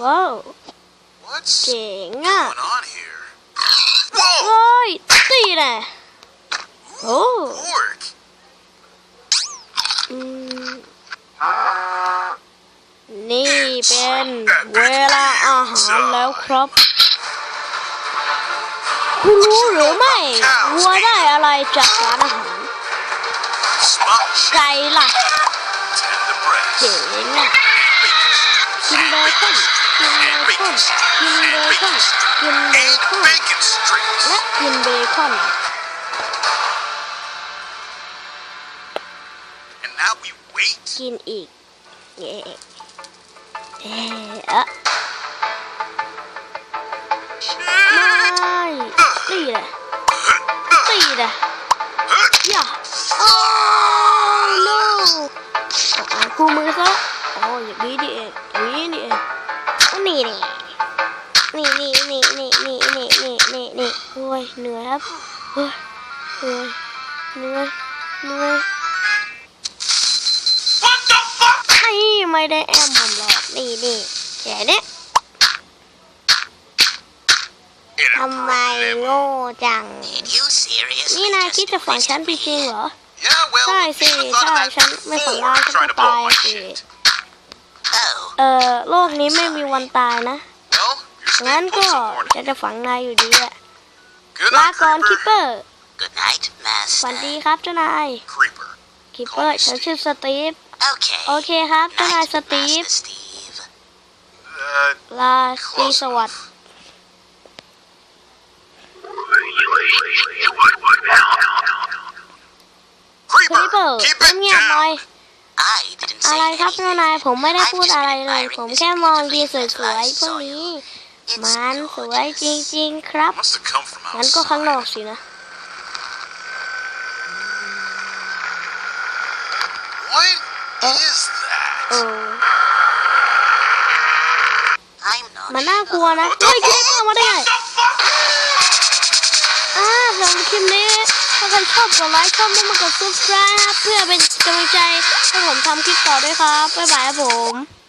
ว้าว What's เจ๋งอะ going on here? Whoa! เฮ้ยตีแน่โอ้ Pork! อืมนี่เป็นเวลาอาหารแล้วครับ คุณรู้หรือไม่วัวได้อะไรจากสารอาหาร Smart ไก่ล่ะ tender breast. เจ๋งอะกินเบคอนกิ นเบคอนกินเบคอนกินเบ And คอน bacon strips. และกินเบคอน And now we wait. กินอีกเย่เอ๊ะอะไม่ตีเลยตีเลยอย่าโอ้ no อ่านคู่มือซะโอ้อย่างนี้ดิเองอย่างนี้ดิเองนี่ นี่นี่นี่นี่นี่นี่นี่นี่นี่โอ้ยเหนื่อยครับเฮ้ยเหนื่อยเหนื่อยเหนื่อย What the fuck? นี่ไม่ได้แอมผมหรอกนี่นี่แค่เนี้ยทำไมโง่จัง นี่นายคิดจะฝังฉันจริงเหรอ ใช่สิ you thought ใช่ฉันไม่ฝังนายฉันก็ตายสิ เออโลกนี้ไม่มีวันตายนะ งั้น staying ก็ put some morning. ฉันจะฝังนายอยู่ดีอะ Good ลา night, ก่อนคิป Creeper. เปอร์ good night, ฝัน Master. ดีครับเจ้านาย Creeper. คิปเปอร์ฉันชื่อสตีฟ Okay. โอเคครับเจ้านาย Night, สตีฟ Master Steve. Uh, ลาตรีสวัสดิ์ค Creeper, ริปเปอร์ keep it เงียบๆหน่อย down. I didn't อะ say ไรครับเจ้า anything. นายผมไม่ได้พูด I'm just อะไรเลย admiring ผม this แค่มองดี beautifully สวย fertilized ๆพวกนี้ soil. It's มันสวยจ gorgeous. ริงๆครับ Must have come from งั้นก็ข้างนอก outside. สินะ What Uh, is เอ that? อ I'm not มันน่ากลัว sure. นะ What เฮ้ย the คิด fuck? เมาได้ไง What the fuck? อ่าสำหรับคลิปนี้ถ้าใครชอบกดไลค์ชอบไม่มากด subscribe ครับเพื่อเป็นกำลังใจให้ผมทำคลิปต่อด้วยครับ บ๊ายบายครับผม